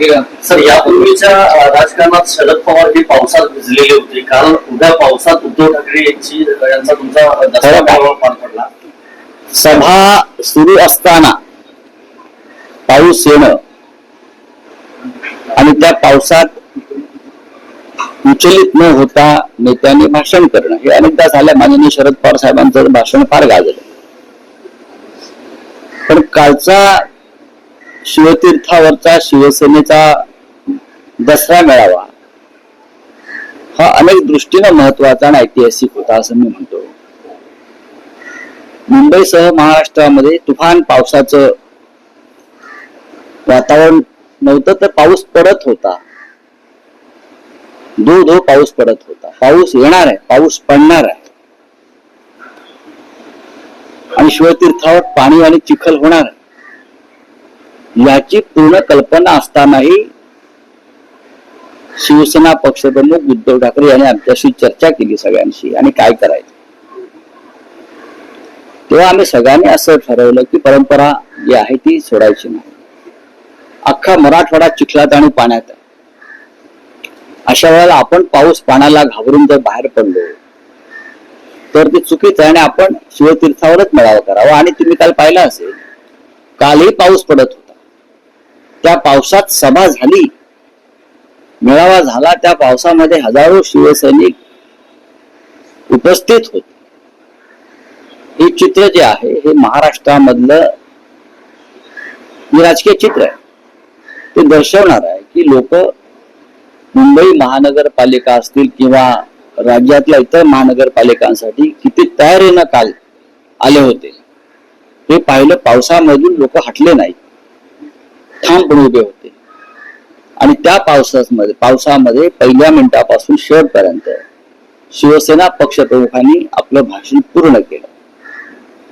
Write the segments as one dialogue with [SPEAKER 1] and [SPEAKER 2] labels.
[SPEAKER 1] Sir यापूर्वीच्या राजकारणात शरद पवार हे पावसात भिजलेले होते. काल उद्या पावसात उद्धव ठाकरे यांची यांचा तुमचा दसरा? मेळावा पार पडला.
[SPEAKER 2] सभा सुरू असताना पाऊस येणं आणि त्या पावसात विचलित न होता नेत्यांनी भाषण करणं हे अनेकदा झालं. माननीय शरद पवार साहेबांचं भाषण फार गाजलं. पण कालचा शिवतीर्थावरचा शिवसेनेचा दसरा मेळावा. हा अनेक दृष्टीनं महत्त्वाचा आणि ऐतिहासिक होता असं मी म्हणतो. मुंबईसह महाराष्ट्रामध्ये तुफान पावसाचं वातावरण नव्हतं तर पाऊस पडत होता. धो धो पाऊस पडत होता. पाऊस येणार आहे पाऊस पडणार आहे. आणि शिवतीर्थावर पाणी आणि चिखल होणार आहे. याची पूर्ण कल्पना असतानाही शिवसेना पक्षप्रमुख उद्धव ठाकरे यांनी आमच्याशी चर्चा केली सगळ्यांशी आणि काय करायचं. तेव्हा आम्ही सगळ्यांनी असं ठरवलं की परंपरा जी आहे ती सोडायची नाही. अख्खा मराठवाडा चिखलात आणि पाण्यात अशा वेळेला आपण पाऊस पाण्याला घाबरून जर बाहेर पडलो तर ते चुकीचं आहे आणि आपण शिवतीर्थावरच मेळावा करावा. आणि तुम्ही काल पाहिला असेल कालही पाऊस पडत होता. त्या पावसात सभा झाली मेळावा झाला त्या पावसामध्ये हजारो शिवसैनिक उपस्थित होते. हे चित्र जे आहे हे महाराष्ट्रामधलं राजकीय चित्र आहे. ते दर्शवणार आहे की लोक मुंबई महानगरपालिका असतील किंवा राज्यातल्या इतर महानगरपालिकांसाठी किती तयारीनं काल आले होते. हे पाहिलं पावसामधून लोक हटले नाहीत. ठामपणे उभे होते. आणि त्या पावसामध्ये पावसामध्ये पहिल्या मिनिटापासून शेवटपर्यंत शिवसेना पक्षप्रमुखांनी आपलं भाषण पूर्ण केलं.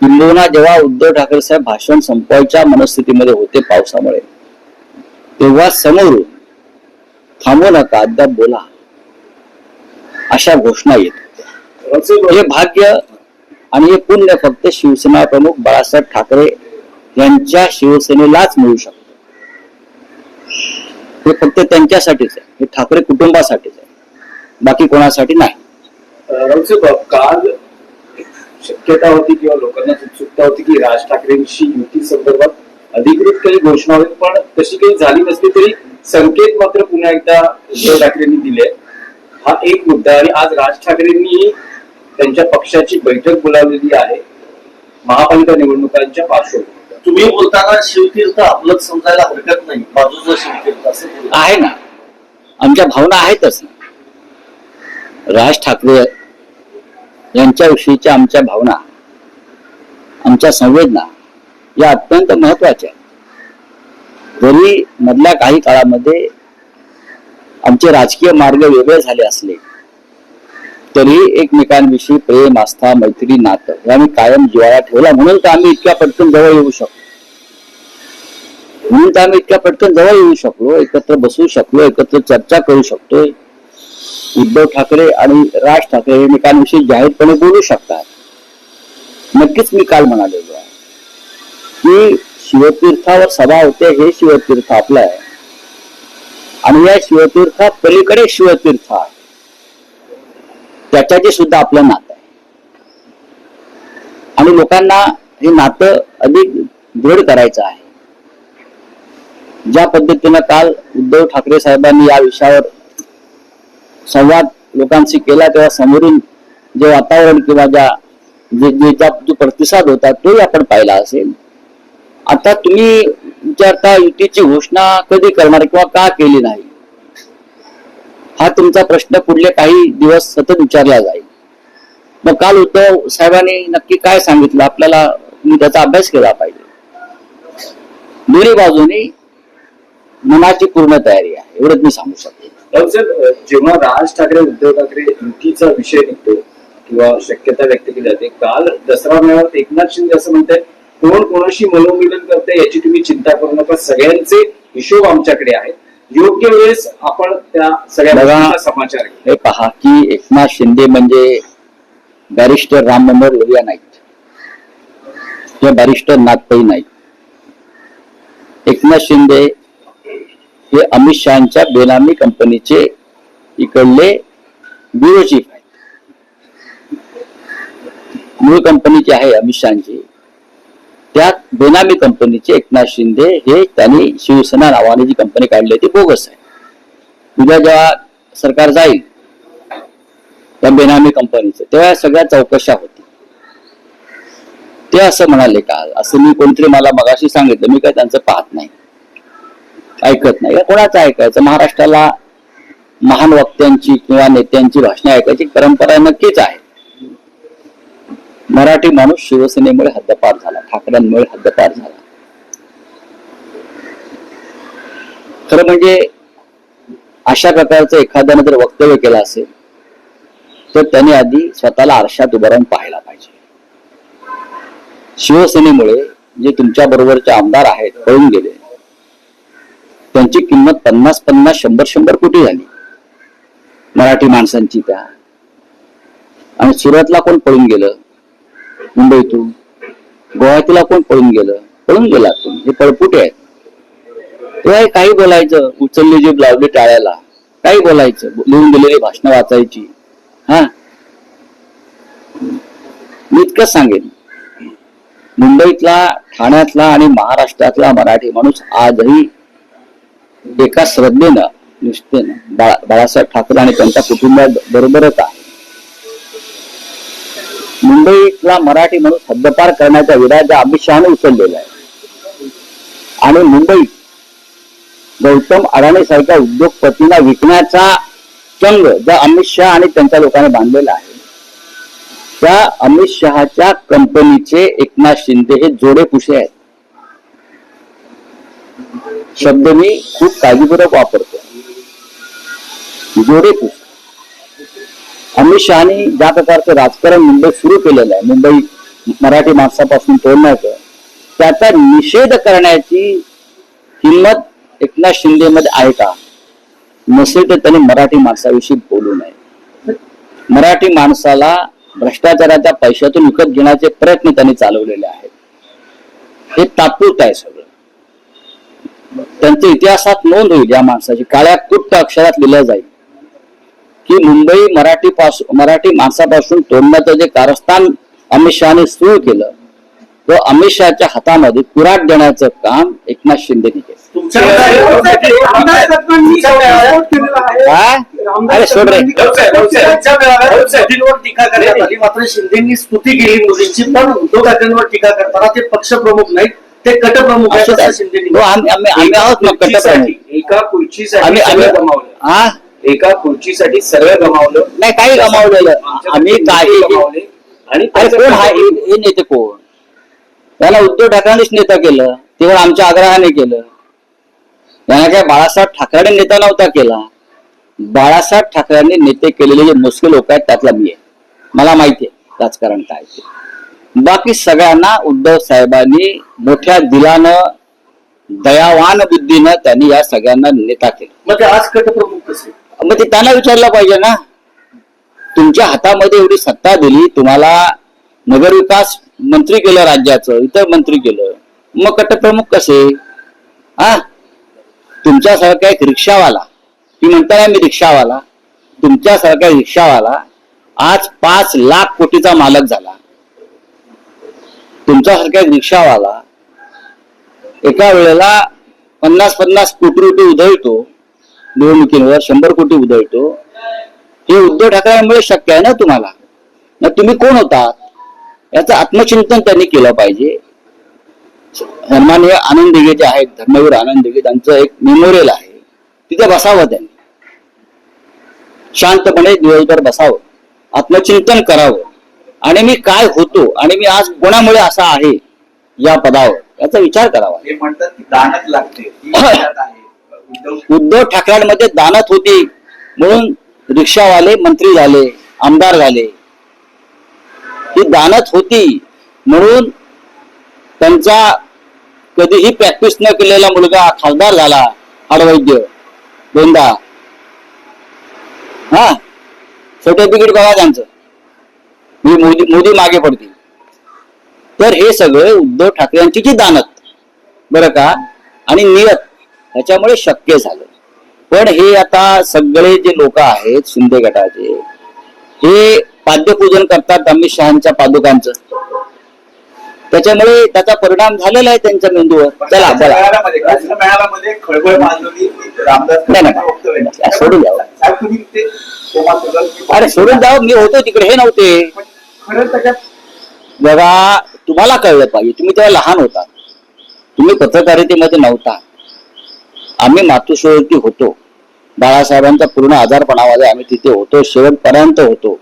[SPEAKER 2] किंबहुना जेव्हा उद्धव ठाकरे साहेब भाषण संपवायच्या मनस्थितीमध्ये होते पावसामुळे तेव्हा समोरून थांबू नका अद्याप बोला. अशा घोषणा येत होत्या. हे भाग्य आणि हे पुण्य फक्त शिवसेना प्रमुख बाळासाहेब ठाकरे यांच्या शिवसेनेलाच मिळू शकतो फक्त त्यांच्यासाठीच आहे. हे ठाकरे कुटुंबासाठीच आहे. बाकी कोणासाठी नाही.
[SPEAKER 3] काल शक्यता होती किंवा लोकांना उत्सुकता होती की राज ठाकरेंशी युती संदर्भात अधिकृत काही घोषणा होईल पण तशी काही झाली नसली तरी संकेत मात्र पुन्हा एकदा उद्धव ठाकरेंनी दिले. हा एक मुद्दा आणि आज राज ठाकरेंनी त्यांच्या पक्षाची बैठक बोलावलेली आहे. महापालिका निवडणुकांच्या पार्श्वभूमीवर.
[SPEAKER 1] तुम्ही बोलताना शिवतीर्थ आपलंच समजायला हरकत नाही. बाजूचं शिवतीर्थ.
[SPEAKER 2] आहे ना. आमच्या भावना आहेतच. ना राज ठाकरे यांच्याविषयीच्या आमच्या भावना आमच्या संवेदना या अत्यंत महत्त्वाच्या जरी मधल्या काही काळामध्ये आमचे राजकीय मार्ग वेगळे झाले असले तरी एकमेकांविषयी प्रेम आस्था मैत्री नातं हे आम्ही कायम जिवाळा ठेवला म्हणून तर आम्ही इतक्या पटकन जवळ येऊ शकतो. म्हणून तर आम्ही इतक्या पटकन जवळ येऊ शकलो एकत्र बसू शकलो एकत्र चर्चा करू शकतोय. उद्धव ठाकरे आणि राज ठाकरे हे एकमेकांविषयी जाहीरपणे बोलू शकतात. नक्कीच मी काल म्हणालेलो आहे. की शिवतीर्थावर सभा होते हे शिवतीर्थ आपलं आहे. आणि या शिवतीर्थात पलीकडे शिवतीर्थ आहे. त्याच्याशी सुद्धा आपलं नातं आहे. आणि लोकांना हे नातं अधिक दृढ करायचं आहे. ज्या पद्धतीनं काल उद्धव ठाकरे साहेबांनी या विषयावर संवाद लोकांशी केला तेव्हा समोरून जे वातावरण किंवा ज्या ज्या जो प्रतिसाद होता तोही आपण पाहिला असेल. आता तुम्ही विचारता युतीची घोषणा कधी करणार किंवा का केली नाही? हा तुमचा प्रश्न पुढले काही दिवस सतत विचारला जाईल. मग काल उद्धव साहेबांनी नक्की काय सांगितलं? आपल्याला तुम्ही त्याचा अभ्यास केला पाहिजे. दोन्ही बाजूनी मनाची पूर्ण तयारी आहे एवढंच मी सांगू शकतो.
[SPEAKER 3] जेव्हा राज ठाकरे उद्धव ठाकरे युतीचा विषय निघतो किंवा शक्यता व्यक्त केली जाते काल दसरा मेळाव्यात एकनाथ शिंदे असं म्हणतात कोण कोणाशी मनोमिलन करते याची तुम्ही चिंता करू नका सगळ्यांचे हिशोब आमच्याकडे आहेत. योग्य वेळेस आपण त्या सगळ्या समाचार.
[SPEAKER 2] हे पहा की एकनाथ शिंदे म्हणजे बॅरिस्टर राम मनोहर लोहिया नाहीत. किंवा बॅरिस्टर नागपई नाहीत. एकनाथ शिंदे हे अमित शहाच्या बेनामी कंपनीचे इकडले ब्युरो चीफ आहेत. मूळ कंपनीचे आहे अमित शहाची. त्यात बेनामी कंपनीचे एकनाथ शिंदे हे त्यांनी शिवसेना नावाने जी कंपनी काढली ती बोगस आहे. उद्या जेव्हा सरकार जाईल त्या बेनामी कंपनीचं तेव्हा सगळ्या चौकशा होती ते असं म्हणाले काल असं मी कोणतरी मला मगाशी सांगितलं मी काय त्यांचं पाहत नाही. ऐकत नाही. कोणाचं ऐकायचं? महाराष्ट्राला महान वक्त्यांची किंवा नेत्यांची भाषणे ऐकायची परंपरा नक्कीच आहे. मराठी माणूस शिवसेनेमुळे हद्दपार झाला ठाकरेंमुळे हद्दपार झाला. खरं म्हणजे अशा प्रकारचं एखाद्यानं जर वक्तव्य केलं असेल तर त्याने आधी स्वतःला आरशात उभं राहून पाहायला पाहिजे. शिवसेनेमुळे जे तुमच्या बरोबरचे आमदार आहेत पळून गेले त्यांची किंमत पन्नास पन्नास शंभर शंभर कोटी झाली. मराठी माणसांची त्या. आणि सुरतला कोण पळून गेलं? मुंबईतून. गुवाहाटीला कोण पळून गेलं? पळून गेला तुम्ही हे पळपुटे आहेत. तेव्हा काही बोलायचं. उचलली जीभ लावली टाळ्याला. काही बोलायचं. लिहून दिलेली भाषणं वाचायची. हा? मी इतकंच सांगेन. मुंबईतला ठाण्यातला आणि महाराष्ट्रातला मराठी माणूस आजही एका श्रद्धेनं निष्ठेनं बाळा बाळासाहेब ठाकरे आणि त्यांच्या कुटुंबाबरोबरच होता. मुंबईतला मराठी माणूस हद्दपार करण्याचा विडा ज्या अमित शहाने उचललेला आहे. आणि मुंबईत गौतम अडाणी सारख्या उद्योगपतींना विकण्याचा चंग ज्या अमित शहा आणि त्यांच्या लोकांनी बांधलेला आहे त्या अमित शहाच्या कंपनीचे एकनाथ शिंदे हे जोडे पुशे आहेत. शब्द मी खूप काळजीपूर्वक वापरतो. जोडे पुस्तक अमित शहानी ज्या प्रकारचं राजकारण मुंबईत सुरू केलेलं आहे मुंबई मराठी माणसापासून तोडण्याचं त्याचा निषेध करण्याची हिंमत एकनाथ शिंदे मध्ये आहे का? नसेल तर त्यांनी मराठी माणसाविषयी बोलू नये. मराठी माणसाला भ्रष्टाचाराच्या पैशातून विकत घेण्याचे प्रयत्न त्यांनी चालवलेले आहेत. हे तात्पुरत आहे सगळं. त्यांच्या इतिहासात नोंद होईल या माणसाची. काळ्या कुट्ट अक्षरात लिहिलं जाईल. की मुंबई मराठी पासून मराठी माणसापासून तोडण्याचं जे कारस्थान अमित शहाने सुरू केलं तो अमित शहाच्या हातामध्ये कुराट देण्याचं काम एकनाथ शिंदेने केलं.
[SPEAKER 1] शिंदेनी स्तुती केली मोदींची पण उद्धव ठाकरेंवर टीका करताना ते पक्षप्रमुख नाहीत. ते गटप्रमुख आहेत
[SPEAKER 2] असं?
[SPEAKER 1] शिंदेनी
[SPEAKER 2] हो, आम्ही आम्ही आम्ही आहोत ना
[SPEAKER 3] खुर्चीसाठी एका खुर्चीसाठी
[SPEAKER 2] आम्ही आम्ही
[SPEAKER 3] सगळं गमावलं.
[SPEAKER 2] हा?
[SPEAKER 3] एका खुर्चीसाठी सगळं गमावलं.
[SPEAKER 2] नाही काही गमावलेलं.
[SPEAKER 3] आमच्या
[SPEAKER 2] आम्ही काही
[SPEAKER 3] गमावले. आणि
[SPEAKER 2] अरे कोण हा? हे हे नेते कोण? त्याला उद्धव ठाकरेंनीच नेता केलं. पण आमच्या आग्रहाने केलं. त्यांना काय बाळासाहेब ठाकरे नेता नव्हता केला. बाळासाहेब ठाकरेंनी नेते केलेले जे मोजके लोक आहेत त्यातला मी आहे. मला माहिती आहे राजकारण काय ते. बाकी सगळ्यांना उद्धव साहेबांनी मोठ्या दिलानं दयावान बुद्धीनं त्यांनी या सगळ्यांना नेता केलं.
[SPEAKER 1] मग ते आज गटप्रमुख कसे?
[SPEAKER 2] मग ते त्यांना विचारलं पाहिजे ना. तुमच्या हातामध्ये एवढी सत्ता दिली तुम्हाला नगरविकास मंत्री केलं राज्याचं इतर मंत्री केलं. मग गटप्रमुख कसे? हा तुमच्यासारखा एक रिक्षावाला ती म्हणताना मी रिक्षावाला तुमच्यासारखा रिक्षावाला आज पाच लाख कोटीचा मालक झाला. तुमच्यासारख्या एक रिक्षावाला एका वेळेला पन्नास पन्नास कोटी रुपये उधळतो निवडणुकीवर शंभर कोटी उधळतो. हे उद्धव ठाकरेंमुळे शक्य आहे ना तुम्हाला? मग तुम्ही कोण होतात याचं आत्मचिंतन त्यांनी केलं पाहिजे. सन्माननीय आनंद दिघे जे आहेत धर्मवीर आनंद दिघे त्यांचं एक मेमोरियल आहे. तिथे बसावं त्यांनी. शांतपणे दिवसभर बसावं. आत्मचिंतन करावं. आणि मी काय होतो आणि मी आज कोणामुळे असा आहे या पदावर याचा विचार करावा.
[SPEAKER 3] हे म्हणतात की दानत लागते. उद्धव
[SPEAKER 2] ठाकरेंमध्ये दानत होती म्हणून रिक्षावाले मंत्री झाले आमदार झाले. ही दानत होती म्हणून त्यांचा कधीही प्रॅक्टिस न केलेला मुलगा खासदार झाला हाडवैद्य दोनदा. हा. सर्टिफिकेट बघा त्यांचं. मी मोदी मोदी मागे पडतील. तर हे सगळं उद्धव ठाकरेंची जी दानत बरं का आणि नियत ह्याच्यामुळे शक्य झालं. पण हे आता सगळे जे लोक आहेत शिंदे गटाचे हे पाद्यपूजन करतात अमित शहाच्या पादुकांचं. त्याच्यामुळे त्याचा परिणाम झालेला आहे त्यांच्या मेंदूवर. चला चला. सोडून द्यावं. अरे सोडून द्यावं मी होतो तिकडे हे नव्हते. बघा तुम्हाला कळलं पाहिजे. तुम्ही तेव्हा लहान होता. तुम्ही पत्रकारितेमध्ये नव्हता. आम्ही मातोश्रीवरती होतो. बाळासाहेबांच्या पूर्ण आजारपणामध्ये आम्ही तिथे होतो. शेवटपर्यंत होतो.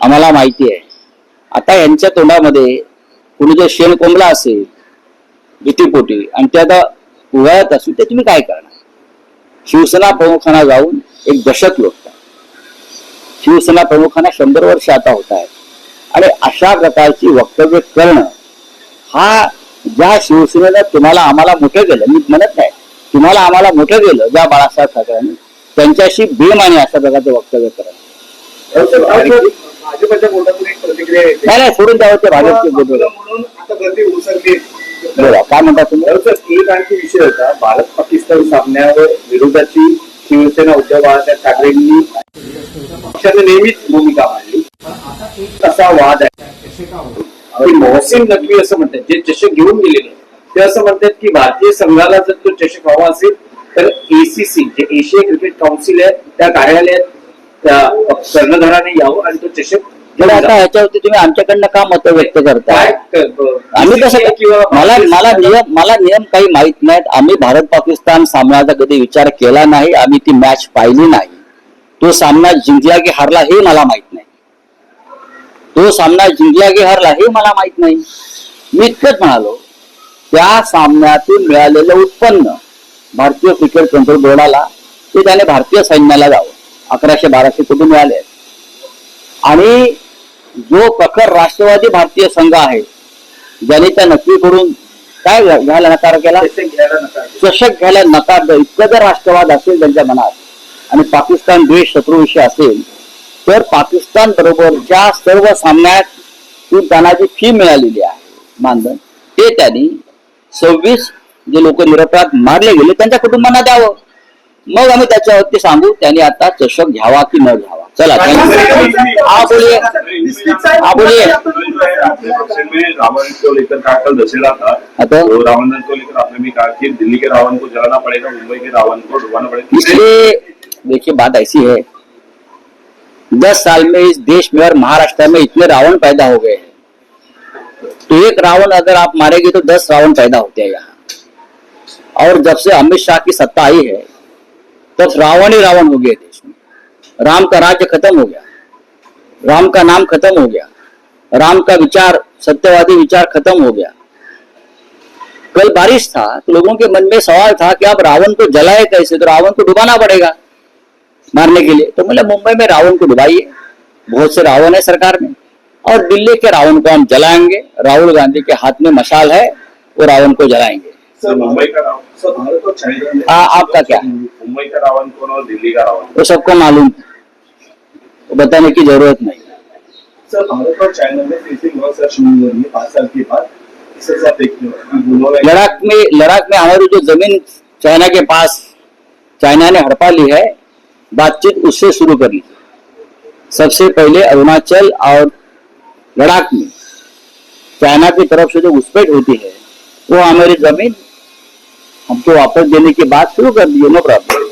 [SPEAKER 2] आम्हाला माहिती आहे. आता यांच्या तोंडामध्ये कुणी जर शेण कोंबला असेल भीतीपोटी आणि ते आता उगाळत असेल ते तुम्ही काय करणार? शिवसेना प्रमुखांना जाऊन एक दशक लोटतात. शिवसेना प्रमुखांना शंभर वर्ष आता होत आहेत. आणि अशा प्रकारची वक्तव्य करणं हा ज्या शिवसेनेनं तुम्हाला आम्हाला मोठं केलं मी म्हणत नाही तुम्हाला आम्हाला मोठं केलं ज्या बाळासाहेब ठाकरेंनी त्यांच्याशी बेमानी अशा प्रकारचं वक्तव्य करणं.
[SPEAKER 3] भाजपच्या बोटातून एक प्रतिक्रिया येते.
[SPEAKER 2] नाही नाही सोडून द्यावं ते भाजपचे
[SPEAKER 3] आपलं
[SPEAKER 2] बोलू
[SPEAKER 3] म्हणून आता गर्दी उसरली
[SPEAKER 2] बोला काय म्हणता तुम्ही?
[SPEAKER 3] एक आणखी विषय होता? भारत पाकिस्तान सामन्यावर विरोधाची शिवसेना उद्धव बाळासाहेब ठाकरेंनी पक्षाने नेहमीच भूमिका मांडली. असा वाद आहे. आणि मोहसिन नकवी असं म्हणतात जे चषक घेऊन गेलेले ते असं म्हणतात की भारतीय संघाला जर तो चषक हवा असेल तर एसीसी जे एशिया क्रिकेट काउन्सिल आहे त्या कार्यालयात त्या कर्णधाराने यावं आणि तो चषक घेऊन
[SPEAKER 2] आता. ह्याच्यावरती तुम्ही आमच्याकडनं का मत व्यक्त करताय?
[SPEAKER 3] काय क-
[SPEAKER 2] आम्ही कसं
[SPEAKER 3] किंवा
[SPEAKER 2] मला मला नियम मला नियम काही माहीत नाहीत. आम्ही भारत पाकिस्तान सामन्याचा कधी विचार केला नाही. आम्ही ती मॅच पाहिली नाही. तो सामना जिंकला की हारला हे मला माहीत नाही. तो सामना जिंकला की हारला हे मला माहीत नाही. मी इतकंच म्हणालो त्या सामन्यातून मिळालेलं उत्पन्न भारतीय क्रिकेट कंट्रोल बोर्डाला ते त्याने भारतीय सैन्याला जावं अकराशे बाराशे कोटी मिळाले. आणि जो प्रखर राष्ट्रवादी भारतीय संघ आहे ज्याने त्या नक्कीकडून काय घ्या- घ्यायला नकार केला?
[SPEAKER 3] चषक घ्यायला नकार
[SPEAKER 2] द्या इतकं जर राष्ट्रवाद असेल त्यांच्या मनात आणि पाकिस्तान द्वेष शत्रूविषयी असेल तर पाकिस्तान बरोबरच्या सर्व सामन्यात ती त्यांना जी फी मिळालेली आहे मानधन ते त्यांनी सव्वीस जे लोक निरपराध मारले गेले त्यांच्या कुटुंबांना द्यावं. मग आम्ही त्याच्यावरती सांगू त्यांनी आता चषक घ्यावा की न घ्यावा. चला. हाँ बोलिए हाँ बोलिए
[SPEAKER 4] अपने पक्ष में रावण को लेकर कहा कल दशहरा था? तो रावण को लेकर आपने भी कहा कि दिल्ली के रावण को जलाना पड़ेगा मुंबई के रावण को डुबाना पड़ेगा।
[SPEAKER 2] इसलिए देखिए बात ऐसी है। दस साल में इस देश में और महाराष्ट्र में इतने रावण पैदा हो गए हैं। तो एक रावण अगर आप मारेंगे तो दस रावण पैदा होते हैं यहाँ। और जब से अमित शाह की सत्ता आई है तब रावण ही रावण हो गया देश में राम का राज्य खत्म हो गया। राम का नाम खत्म हो गया। राम का विचार, सत्यवादी विचार खत्म हो गया। कल बारिश था तो लोगों के मन में सवाल था कि आप रावण को जलाए कैसे? तो रावण को डुबाना पड़ेगा मारने के लिए। तो मतलब मुंबई में रावण को डुबाइए। बहुत से रावण है सरकार में। और दिल्ली के रावण को हम जलाएँगे। राहुल गांधी के हाथ में मशाल है, वो रावण को जलाएँगे।
[SPEAKER 4] सर मुंबई का रावण
[SPEAKER 3] सर, भारत और चाइना में-
[SPEAKER 2] आपका क्या?
[SPEAKER 4] मुंबई का रावण कौन और दिल्ली का रावण?
[SPEAKER 2] वो सबको मालूम। वो बताने की ज़रूरत नहीं।
[SPEAKER 3] सर भारत और चाइना में फेसिंग बहुत सर शुरू हो रही है पाँच साल के बाद। इस हिसाब से देखते हो कि दोनों में
[SPEAKER 2] लद्दाख में हमारी जो ज़मीन चाइना के पास चाइना ने हड़पा ली है बातचीत उससे शुरू कर ली। सबसे पहले अरुणाचल और लद्दाख में। चाइना की तरफ़ से जो घुसपैठ होती है वो हमारी ज़मीन हमको वापस देने के बात शुरू कर दिए नो प्रॉब्लम